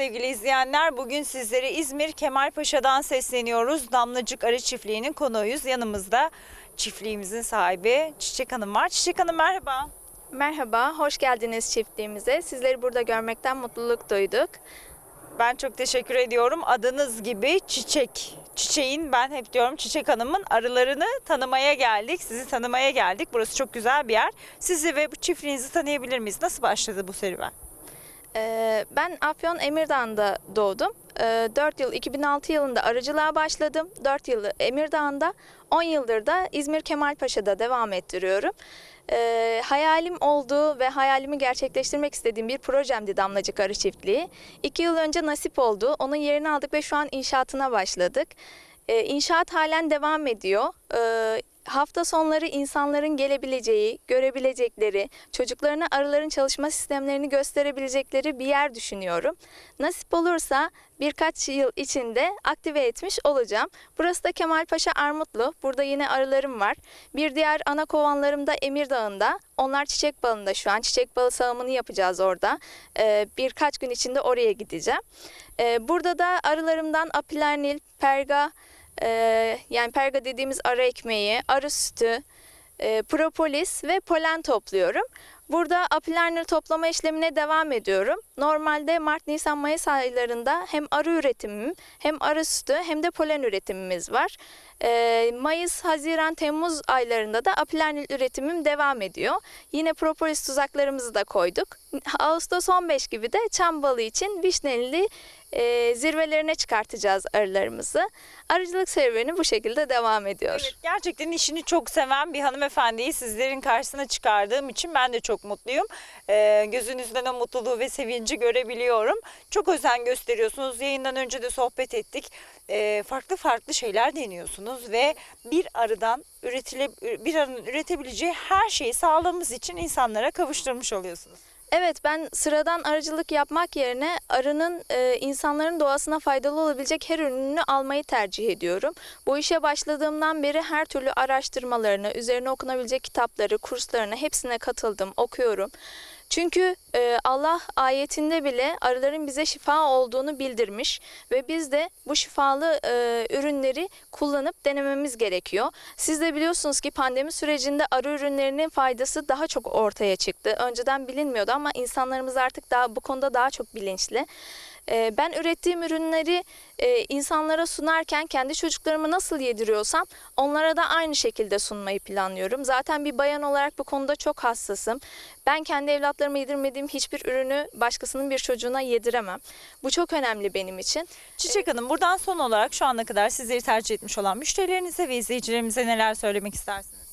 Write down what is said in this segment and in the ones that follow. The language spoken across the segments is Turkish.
sevgili izleyenler. Bugün sizlere İzmir Kemalpaşa'dan sesleniyoruz. Damlacık Arı Çiftliği'nin konuğuyuz. Yanımızda çiftliğimizin sahibi Çiçek Hanım var. Çiçek Hanım merhaba. Merhaba, hoş geldiniz çiftliğimize. Sizleri burada görmekten mutluluk duyduk. Ben çok teşekkür ediyorum. Adınız gibi Çiçek. Çiçeğin ben hep diyorum Çiçek Hanım'ın arılarını tanımaya geldik. Sizi tanımaya geldik. Burası çok güzel bir yer. Sizi ve bu çiftliğinizi tanıyabilir miyiz? Nasıl başladı bu serüven? Ee, ben Afyon Emirdağ'da doğdum. Ee, 4 yıl, 2006 yılında arıcılığa başladım. 4 yılı Emirdağ'da, 10 yıldır da İzmir Kemalpaşa'da devam ettiriyorum. Ee, hayalim olduğu ve hayalimi gerçekleştirmek istediğim bir projemdi Damlacık Arı Çiftliği. 2 yıl önce nasip oldu. Onun yerini aldık ve şu an inşaatına başladık. Ee, inşaat halen devam ediyor. Ee, hafta sonları insanların gelebileceği, görebilecekleri, çocuklarına arıların çalışma sistemlerini gösterebilecekleri bir yer düşünüyorum. Nasip olursa birkaç yıl içinde aktive etmiş olacağım. Burası da Kemalpaşa Armutlu. Burada yine arılarım var. Bir diğer ana kovanlarım da Emirdağ'ında. Onlar çiçek balında şu an. Çiçek balı sağımını yapacağız orada. Ee, birkaç gün içinde oraya gideceğim. Ee, burada da arılarımdan apilernil, perga, ee, yani perga dediğimiz arı ekmeği, arı sütü, e, propolis ve polen topluyorum. Burada apilernil toplama işlemine devam ediyorum. Normalde Mart, Nisan, Mayıs aylarında hem arı üretimim hem arı sütü hem de polen üretimimiz var. Ee, Mayıs, Haziran, Temmuz aylarında da apilernil üretimim devam ediyor. Yine propolis tuzaklarımızı da koyduk. Ağustos 15 gibi de çam balı için vişneli e, zirvelerine çıkartacağız arılarımızı. Arıcılık serüveni bu şekilde devam ediyor. Evet, gerçekten işini çok seven bir hanımefendiyi sizlerin karşısına çıkardığım için ben de çok mutluyum. Ee, gözünüzden o mutluluğu ve sevinci görebiliyorum. Çok özen gösteriyorsunuz. Yayından önce de sohbet ettik. Ee, farklı farklı şeyler deniyorsunuz ve bir arıdan üretile bir arının üretebileceği her şeyi sağlamamız için insanlara kavuşturmuş oluyorsunuz. Evet ben sıradan arıcılık yapmak yerine arının e, insanların doğasına faydalı olabilecek her ürününü almayı tercih ediyorum. Bu işe başladığımdan beri her türlü araştırmalarını, üzerine okunabilecek kitapları, kurslarına hepsine katıldım, okuyorum. Çünkü e, Allah ayetinde bile arıların bize şifa olduğunu bildirmiş ve biz de bu şifalı e, ürünleri kullanıp denememiz gerekiyor. Siz de biliyorsunuz ki pandemi sürecinde arı ürünlerinin faydası daha çok ortaya çıktı. Önceden bilinmiyordu ama insanlarımız artık daha bu konuda daha çok bilinçli. E, ben ürettiğim ürünleri e, insanlara sunarken kendi çocuklarıma nasıl yediriyorsam onlara da aynı şekilde sunmayı planlıyorum. Zaten bir bayan olarak bu konuda çok hassasım. Ben kendi evlatlarıma yedirmediğim hiçbir ürünü başkasının bir çocuğuna yediremem. Bu çok önemli benim için. Çiçek Hanım buradan son olarak şu ana kadar sizleri tercih etmiş olan müşterilerinize ve izleyicilerimize neler söylemek istersiniz?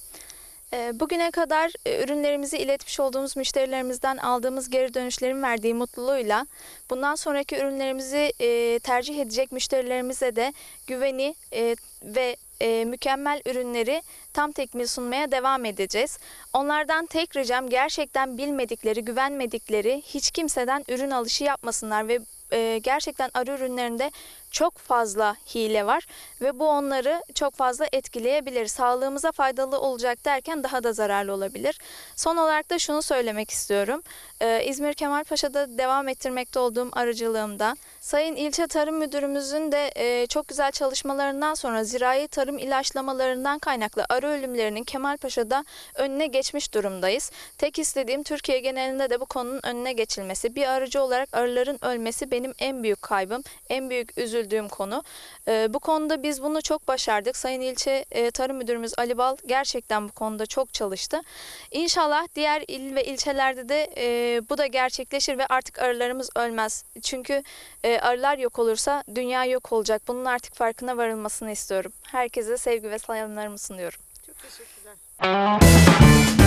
Ee, Bugüne kadar e, ürünlerimizi iletmiş olduğumuz müşterilerimizden aldığımız geri dönüşlerin verdiği mutluluğuyla bundan sonraki ürünlerimizi e, tercih edecek müşterilerimize de güveni e, ve mükemmel ürünleri tam tekmil sunmaya devam edeceğiz. Onlardan tek ricam gerçekten bilmedikleri, güvenmedikleri hiç kimseden ürün alışı yapmasınlar ve gerçekten arı ürünlerinde çok fazla hile var ve bu onları çok fazla etkileyebilir. Sağlığımıza faydalı olacak derken daha da zararlı olabilir. Son olarak da şunu söylemek istiyorum. Ee, İzmir Kemalpaşa'da devam ettirmekte olduğum arıcılığımda Sayın İlçe Tarım Müdürümüzün de e, çok güzel çalışmalarından sonra zirai tarım ilaçlamalarından kaynaklı arı ölümlerinin Kemalpaşa'da önüne geçmiş durumdayız. Tek istediğim Türkiye genelinde de bu konunun önüne geçilmesi. Bir arıcı olarak arıların ölmesi benim en büyük kaybım, en büyük üzüldüğüm konu. Ee, bu konuda biz bunu çok başardık. Sayın İlçe e, Tarım Müdürümüz Ali Bal gerçekten bu konuda çok çalıştı. İnşallah diğer il ve ilçelerde de e, bu da gerçekleşir ve artık arılarımız ölmez. Çünkü e, arılar yok olursa dünya yok olacak. Bunun artık farkına varılmasını istiyorum. Herkese sevgi ve saygılarımı sunuyorum. Çok teşekkürler.